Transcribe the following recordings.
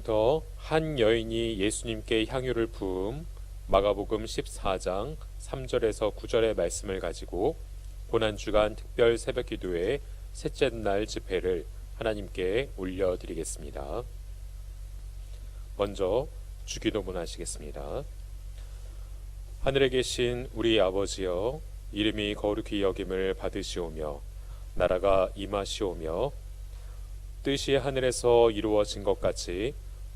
지금부터 한 여인이 예수님께 향유를 부음 마가복음 14장 3절에서 9절의 말씀을 가지고 고난 주간 특별 새벽 기도회 셋째 날 집회를 하나님께 올려 드리겠습니다. 먼저 주기도문 하시겠습니다. 하늘에 계신 우리 아버지여 이름이 거룩히 여김을 받으시오며 나라가 임하시오며 뜻이 하늘에서 이루어진 것 같이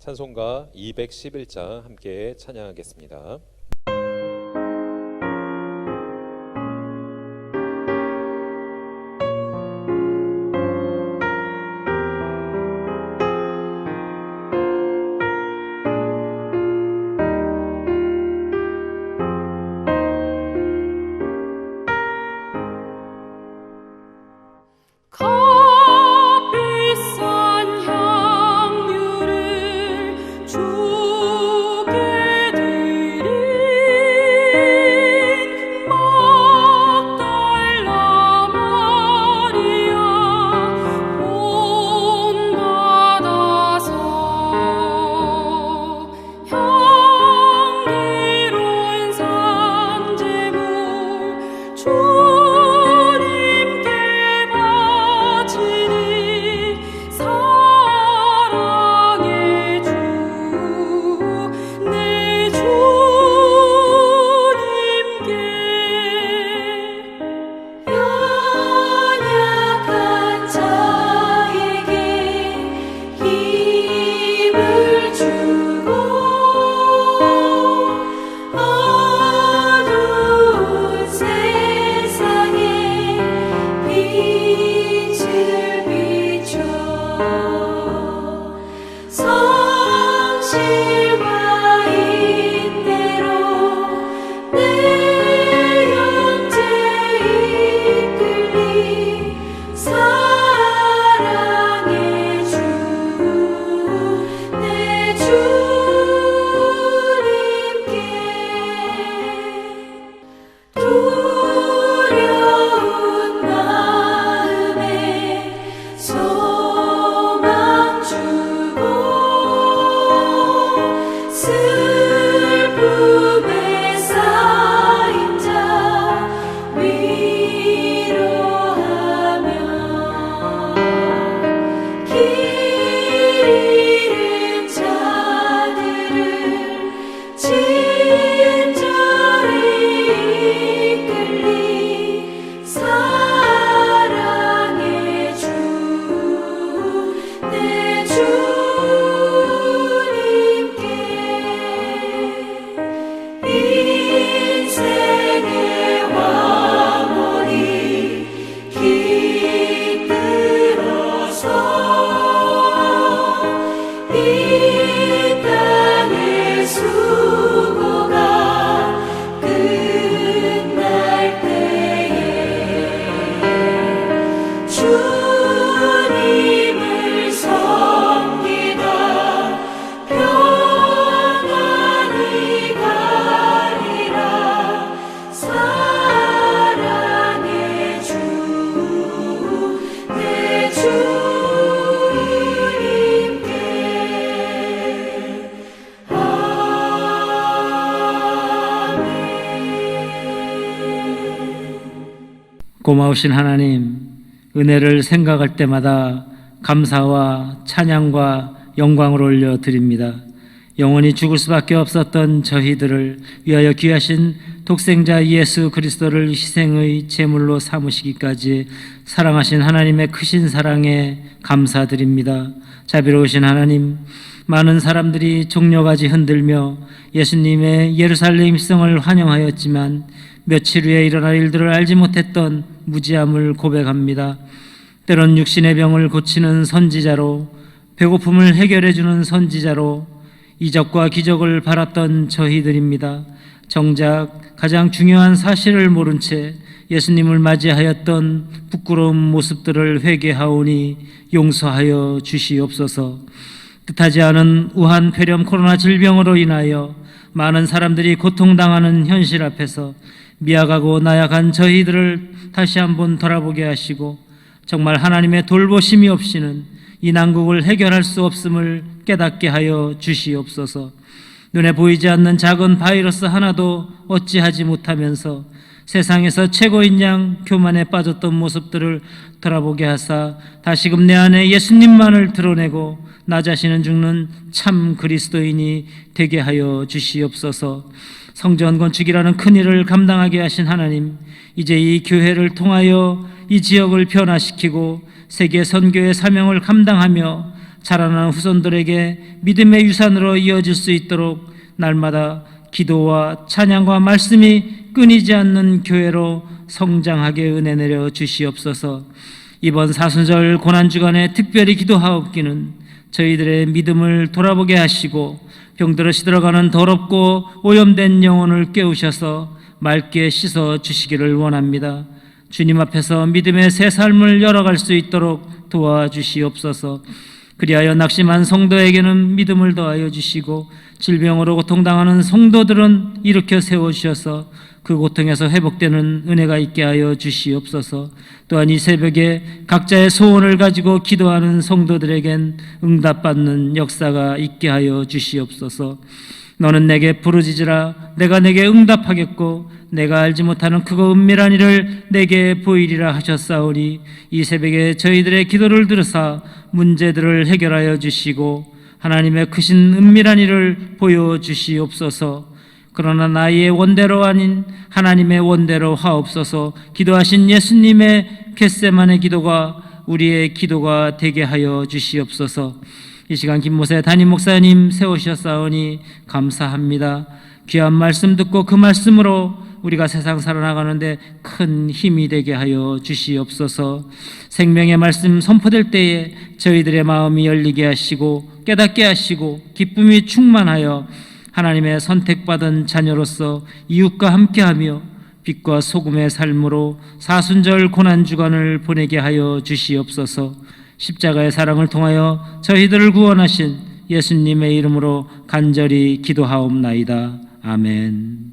찬송가 211장 함께 찬양하겠습니다. 고마우신 하나님, 은혜를 생각할 때마다 감사와 찬양과 영광을 올려 드립니다. 영원히 죽을 수밖에 없었던 저희들을 위하여 귀하신 독생자 예수 그리스도를 희생의 제물로 삼으시기까지 사랑하신 하나님의 크신 사랑에 감사드립니다. 자비로우신 하나님, 많은 사람들이 종려가지 흔들며 예수님의 예루살렘 입성을 환영하였지만 며칠 후에 일어날 일들을 알지 못했던 무지함을 고백합니다. 때론 육신의 병을 고치는 선지자로 배고픔을 해결해 주는 선지자로 이적과 기적을 바랐던 저희들입니다. 정작 가장 중요한 사실을 모른 채 예수님을 맞이하였던 부끄러운 모습들을 회개하오니 용서하여 주시옵소서. 뜻하지 않은 우한 폐렴 코로나 질병으로 인하여 많은 사람들이 고통당하는 현실 앞에서 미약하고 나약한 저희들을 다시 한번 돌아보게 하시고 정말 하나님의 돌보심이 없이는 이 난국을 해결할 수 없음을 깨닫게 하여 주시옵소서. 눈에 보이지 않는 작은 바이러스 하나도 어찌하지 못하면서 세상에서 최고인 양 교만에 빠졌던 모습들을 돌아보게 하사 다시금 내 안에 예수님만을 드러내고 나 자신은 죽는 참 그리스도인이 되게 하여 주시옵소서. 성전 건축이라는 큰 일을 감당하게 하신 하나님, 이제 이 교회를 통하여 이 지역을 변화시키고 세계 선교의 사명을 감당하며 자라나는 후손들에게 믿음의 유산으로 이어질 수 있도록 날마다 기도와 찬양과 말씀이 끊이지 않는 교회로 성장하게 은혜 내려 주시옵소서. 이번 사순절 고난 주간에 특별히 기도하옵기는 저희들의 믿음을 돌아보게 하시고 병들어 시들어가는 더럽고 오염된 영혼을 깨우셔서 맑게 씻어 주시기를 원합니다. 주님 앞에서 믿음의 새 삶을 열어갈 수 있도록 도와주시옵소서. 그리하여 낙심한 성도에게는 믿음을 더하여 주시고 질병으로 고통당하는 성도들은 일으켜 세워 주셔서 그 고통에서 회복되는 은혜가 있게 하여 주시옵소서. 또한 이 새벽에 각자의 소원을 가지고 기도하는 성도들에겐 응답받는 역사가 있게 하여 주시옵소서. 너는 내게 부르짖으라 내가 내게 응답하겠고 내가 알지 못하는 크고 은밀한 일을 내게 보이리라 하셨사오니 이 새벽에 저희들의 기도를 들으사 문제들을 해결하여 주시고 하나님의 크신 은밀한 일을 보여 주시옵소서. 그러나 나의 원대로 아닌 하나님의 원대로 하옵소서. 기도하신 예수님의 겟세만의 기도가 우리의 기도가 되게 하여 주시옵소서. 이 시간 김모세 담임 목사님 세우셨사오니 감사합니다. 귀한 말씀 듣고 그 말씀으로 우리가 세상 살아나가는데 큰 힘이 되게 하여 주시옵소서. 생명의 말씀 선포될 때에 저희들의 마음이 열리게 하시고 깨닫게 하시고 기쁨이 충만하여 하나님의 선택받은 자녀로서 이웃과 함께하며 빛과 소금의 삶으로 사순절 고난 주간을 보내게 하여 주시옵소서. 십자가의 사랑을 통하여 저희들을 구원하신 예수님의 이름으로 간절히 기도하옵나이다. 아멘.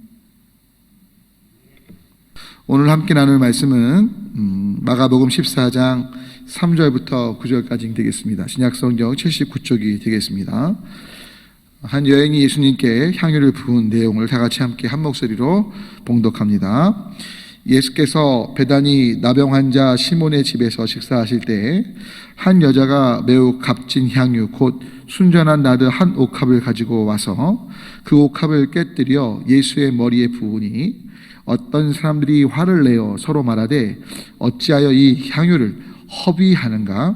오늘 함께 나눌 말씀은 음, 마가복음 14장 3절부터 9절까지 되겠습니다. 신약성경 79쪽이 되겠습니다. 한 여인이 예수님께 향유를 부은 내용을 다 같이 함께 한 목소리로 봉독합니다. 예수께서 배단이 나병 환자 시몬의 집에서 식사하실 때한 여자가 매우 값진 향유 곧 순전한 나드 한 옥합을 가지고 와서 그 옥합을 깨뜨려 예수의 머리에 부으니 어떤 사람들이 화를 내어 서로 말하되 어찌하여 이 향유를 허비하는가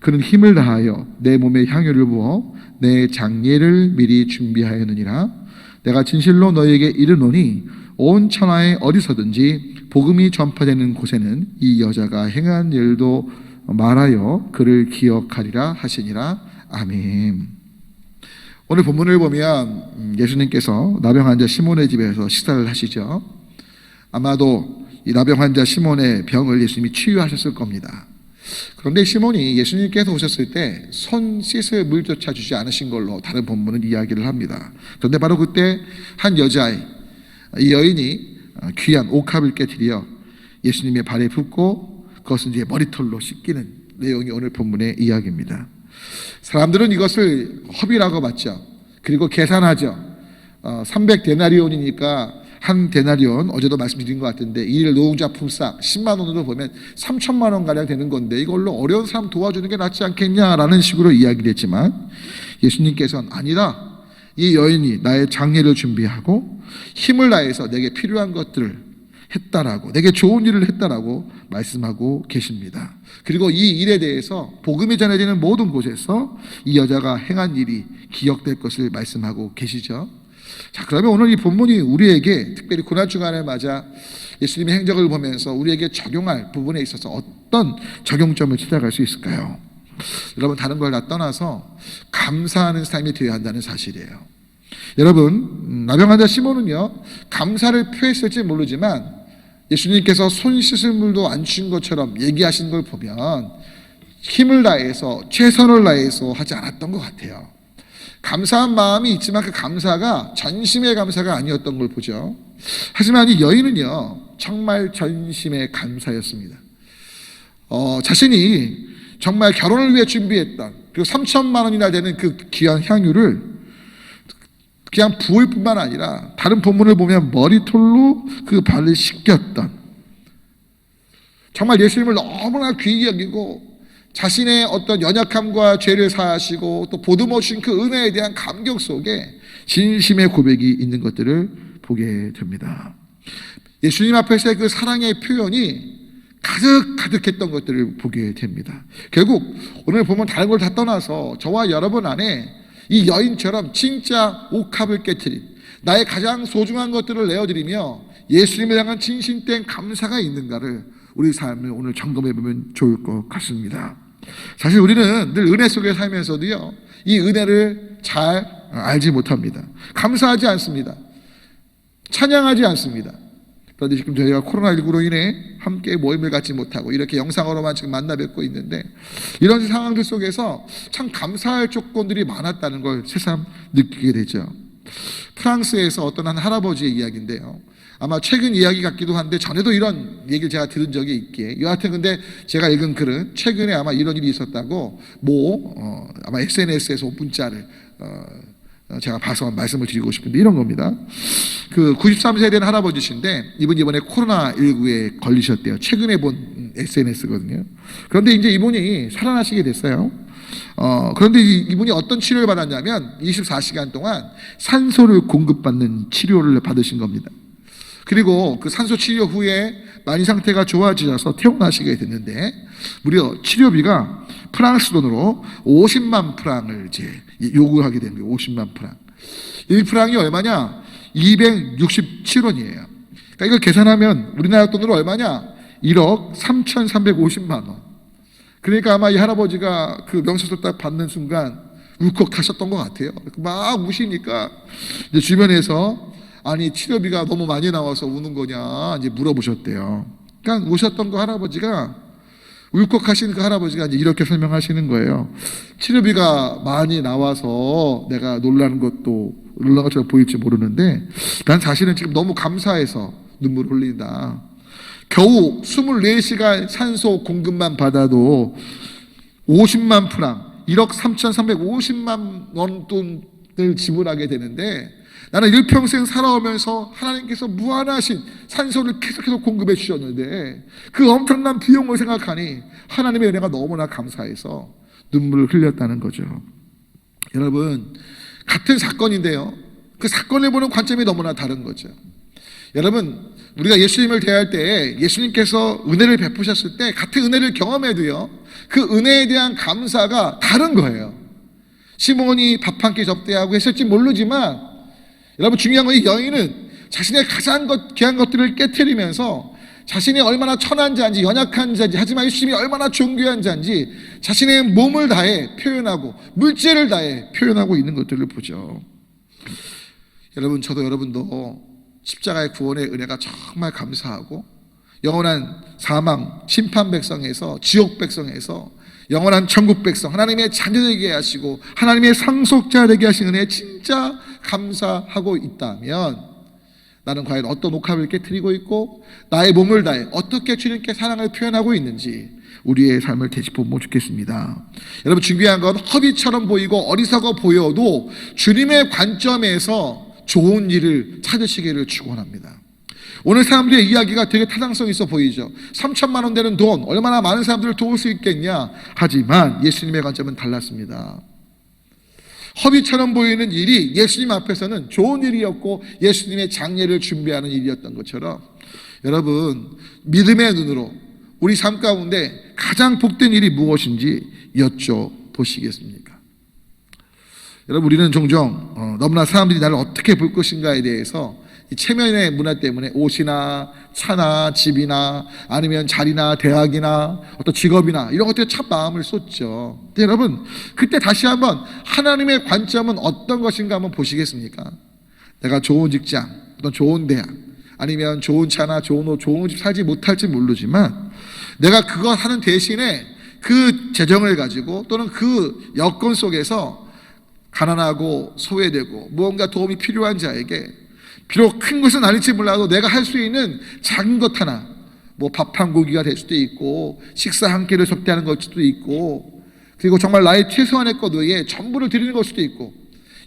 그는 힘을 다하여 내 몸에 향유를 부어 내 장례를 미리 준비하였느니라 내가 진실로 너희에게 이르노니 온 천하에 어디서든지 복음이 전파되는 곳에는 이 여자가 행한 일도 말하여 그를 기억하리라 하시니라 아멘. 오늘 본문을 보면 음, 예수님께서 나병 환자 시몬의 집에서 식사를 하시죠. 아마도 이 나병 환자 시몬의 병을 예수님이 치유하셨을 겁니다. 그런데 시몬이 예수님께서 오셨을 때 손 씻을 물조차 주지 않으신 걸로 다른 본문은 이야기를 합니다. 그런데 바로 그때 한 여자아이, 이 여인이 귀한 옥합을 깨뜨려 예수님의 발에 붓고 그것은 이제 머리털로 씻기는 내용이 오늘 본문의 이야기입니다. 사람들은 이것을 허비라고 봤죠. 그리고 계산하죠. 어, 300데나리온이니까 한 데나리온 어제도 말씀드린 것 같은데 일 노동자 품삯 10만 원으로 보면 3천만 원 가량 되는 건데 이걸로 어려운 사람 도와주는 게 낫지 않겠냐라는 식으로 이야기를 했지만 예수님께서는 아니다. 이 여인이 나의 장례를 준비하고 힘을 다해서 내게 필요한 것들을 했다라고 내게 좋은 일을 했다라고 말씀하고 계십니다. 그리고 이 일에 대해서 복음이 전해지는 모든 곳에서 이 여자가 행한 일이 기억될 것을 말씀하고 계시죠. 자, 그러면 오늘 이 본문이 우리에게 특별히 고난 주간을 맞아 예수님의 행적을 보면서 우리에게 적용할 부분에 있어서 어떤 적용점을 찾아갈 수 있을까요? 여러분 다른 걸 다 떠나서 감사하는 삶이 되어야 한다는 사실이에요. 여러분 음, 나병 환자 시몬은요 감사를 표했을지 모르지만 예수님께서 손 씻을 물도 안 주신 것처럼 얘기하신 걸 보면 힘을 다해서 최선을 다해서 하지 않았던 것 같아요. 감사한 마음이 있지만 그 감사가 전심의 감사가 아니었던 걸 보죠. 하지만 이 여인은요 정말 전심의 감사였습니다. 어, 자신이 정말 결혼을 위해 준비했던 그리고 3천만 원이나 되는 그 귀한 향유를 그냥 부을 뿐만 아니라 다른 본문을 보면 머리털로 그 발을 씻겼던 정말 예수님을 너무나 귀히 여기고 자신의 어떤 연약함과 죄를 사하시고 또 보듬어 주신 그 은혜에 대한 감격 속에 진심의 고백이 있는 것들을 보게 됩니다. 예수님 앞에서의 그 사랑의 표현이 가득 가득했던 것들을 보게 됩니다. 결국 오늘 보면 다른 걸 다 떠나서 저와 여러분 안에 이 여인처럼 진짜 옥합을 깨뜨린 나의 가장 소중한 것들을 내어드리며 예수님을 향한 진심된 감사가 있는가를 우리 삶을 오늘 점검해 보면 좋을 것 같습니다. 사실 우리는 늘 은혜 속에 살면서도요, 이 은혜를 잘 알지 못합니다. 감사하지 않습니다. 찬양하지 않습니다. 그런데 지금 저희가 코로나19로 인해 함께 모임을 갖지 못하고 이렇게 영상으로만 지금 만나 뵙고 있는데 이런 상황들 속에서 참 감사할 조건들이 많았다는 걸 새삼 느끼게 되죠. 프랑스에서 어떤 한 할아버지의 이야기인데요. 아마 최근 이야기 같기도 한데 전에도 이런 얘기를 제가 들은 적이 있기에 여하튼 근데 제가 읽은 글은 최근에 아마 이런 일이 있었다고 모 어, 아마 SNS에서 문자를 어, 어, 제가 봐서 말씀을 드리고 싶은데 이런 겁니다. 그 93세 된 할아버지신데 이분이 이번에 코로나19에 걸리셨대요. 최근에 본 SNS거든요. 그런데 이제 이분이 살아나시게 됐어요. 어, 그런데 이- 이분이 어떤 치료를 받았냐면 24시간 동안 산소를 공급받는 치료를 받으신 겁니다. 그리고 그 산소 치료 후에 많이 상태가 좋아지셔서 퇴원하시게 됐는데 무려 치료비가 프랑스 돈으로 50만 프랑을 이제 요구하게 된 거예요. 50만 프랑. 1프랑이 얼마냐? 267원이에요. 그러니까 이걸 계산하면 우리나라 돈으로 얼마냐? 1억 3,350만 원. 그러니까 아마 이 할아버지가 그 명세서 딱 받는 순간 울컥 타셨던 것 같아요. 막 우시니까 주변에서 아니 치료비가 너무 많이 나와서 우는 거냐 이제 물어보셨대요. 그러니까 오셨던 그 할아버지가 울컥하신 그 할아버지가 이제 이렇게 설명하시는 거예요. 치료비가 많이 나와서 내가 놀라는 것도 놀라는 것처럼 보일지 모르는데 난 사실은 지금 너무 감사해서 눈물 흘린다. 겨우 24시간 산소 공급만 받아도 50만 프랑, 1억 3,350만 원 돈 을 지불하게 되는데 나는 일평생 살아오면서 하나님께서 무한하신 산소를 계속해서 공급해 주셨는데 그 엄청난 비용을 생각하니 하나님의 은혜가 너무나 감사해서 눈물을 흘렸다는 거죠. 여러분, 같은 사건인데요. 그 사건을 보는 관점이 너무나 다른 거죠. 여러분, 우리가 예수님을 대할 때 예수님께서 은혜를 베푸셨을 때 같은 은혜를 경험해도요. 그 은혜에 대한 감사가 다른 거예요. 시몬이 밥 한 끼 접대하고 했을지 모르지만 여러분 중요한 건 이 여인은 자신의 가장 것, 귀한 것들을 깨뜨리면서 자신이 얼마나 천한 자인지 연약한 자인지 하지만 예수님이 얼마나 존귀한 자인지 자신의 몸을 다해 표현하고 물질을 다해 표현하고 있는 것들을 보죠. 여러분 저도 여러분도 십자가의 구원의 은혜가 정말 감사하고 영원한 사망 심판 백성에서 지옥 백성에서 영원한 천국 백성 하나님의 자녀되게 하시고 하나님의 상속자 되게 하신 은혜에 진짜 감사하고 있다면 나는 과연 어떤 옥합을 깨뜨리고 있고 나의 몸을 다해 어떻게 주님께 사랑을 표현하고 있는지 우리의 삶을 되짚어보면 좋겠습니다. 여러분 중요한 건 허비처럼 보이고 어리석어 보여도 주님의 관점에서 좋은 일을 찾으시기를 축원합니다. 오늘 사람들의 이야기가 되게 타당성 있어 보이죠. 3천만 원 되는 돈 얼마나 많은 사람들을 도울 수 있겠냐. 하지만 예수님의 관점은 달랐습니다. 허비처럼 보이는 일이 예수님 앞에서는 좋은 일이었고 예수님의 장례를 준비하는 일이었던 것처럼 여러분 믿음의 눈으로 우리 삶 가운데 가장 복된 일이 무엇인지 여쭤보시겠습니까? 여러분 우리는 종종 어, 너무나 사람들이 나를 어떻게 볼 것인가에 대해서 이 체면의 문화 때문에 옷이나 차나 집이나 아니면 자리나 대학이나 어떤 직업이나 이런 것들에 참 마음을 쏟죠. 여러분 그때 다시 한번 하나님의 관점은 어떤 것인가 한번 보시겠습니까? 내가 좋은 직장, 어떤 좋은 대학, 아니면 좋은 차나 좋은 옷, 좋은 집 살지 못할지 모르지만 내가 그거 하는 대신에 그 재정을 가지고 또는 그 여건 속에서 가난하고 소외되고 무언가 도움이 필요한 자에게 비록 큰 것은 아닐지 몰라도 내가 할 수 있는 작은 것 하나 뭐 밥 한 고기가 될 수도 있고 식사 한 끼를 접대하는 걸 수도 있고 그리고 정말 나의 최소한의 것 외에 전부를 드리는 걸 수도 있고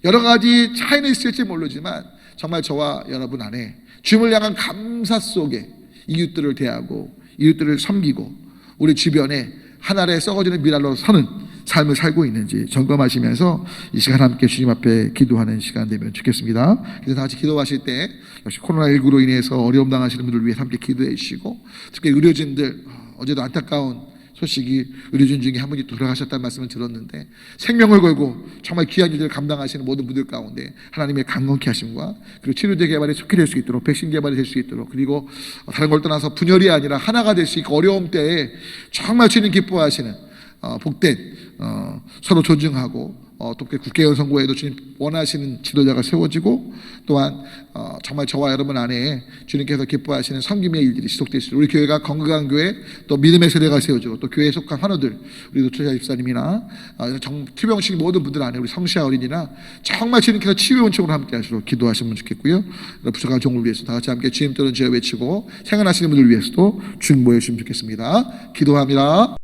여러 가지 차이는 있을지 모르지만 정말 저와 여러분 안에 주님을 향한 감사 속에 이웃들을 대하고 이웃들을 섬기고 우리 주변에 하나의 썩어지는 미랄로 서는 삶을 살고 있는지 점검하시면서 이 시간 함께 주님 앞에 기도하는 시간 되면 좋겠습니다. 그래서 다 같이 기도하실 때 역시 코로나19로 인해서 어려움 당하시는 분들 위해 함께 기도해 주시고 특히 의료진들 어, 어제도 안타까운 소식이 의료진 중에 한 분이 돌아가셨다는 말씀을 들었는데 생명을 걸고 정말 귀한 일들을 감당하시는 모든 분들 가운데 하나님의 강건케 하심과 그리고 치료제 개발에 속히 될수 있도록 백신 개발이 될 수 있도록 그리고 다른 걸 떠나서 분열이 아니라 하나가 될 수 있고 어려움 때에 정말 주님 기뻐하시는 어, 복된 어, 서로 존중하고 어, 또 국회의원 선거에도 주님 원하시는 지도자가 세워지고 또한 어, 정말 저와 여러분 안에 주님께서 기뻐하시는 섬김의 일들이 지속될 수 있도록 우리 교회가 건강한 교회 또 믿음의 세대가 세워지고 또 교회에 속한 환우들 우리 노철자 집사님이나 어, 정, 투병식 모든 분들 안에 우리 성시아 어린이나 정말 주님께서 치유의 은총으로 함께 하시도록 기도하시면 좋겠고요. 부족한 종을 위해서 다 같이 함께 주님 또는 죄 외치고 생각하시는 분들 위해서도 주님 모여주시면 좋겠습니다. 기도합니다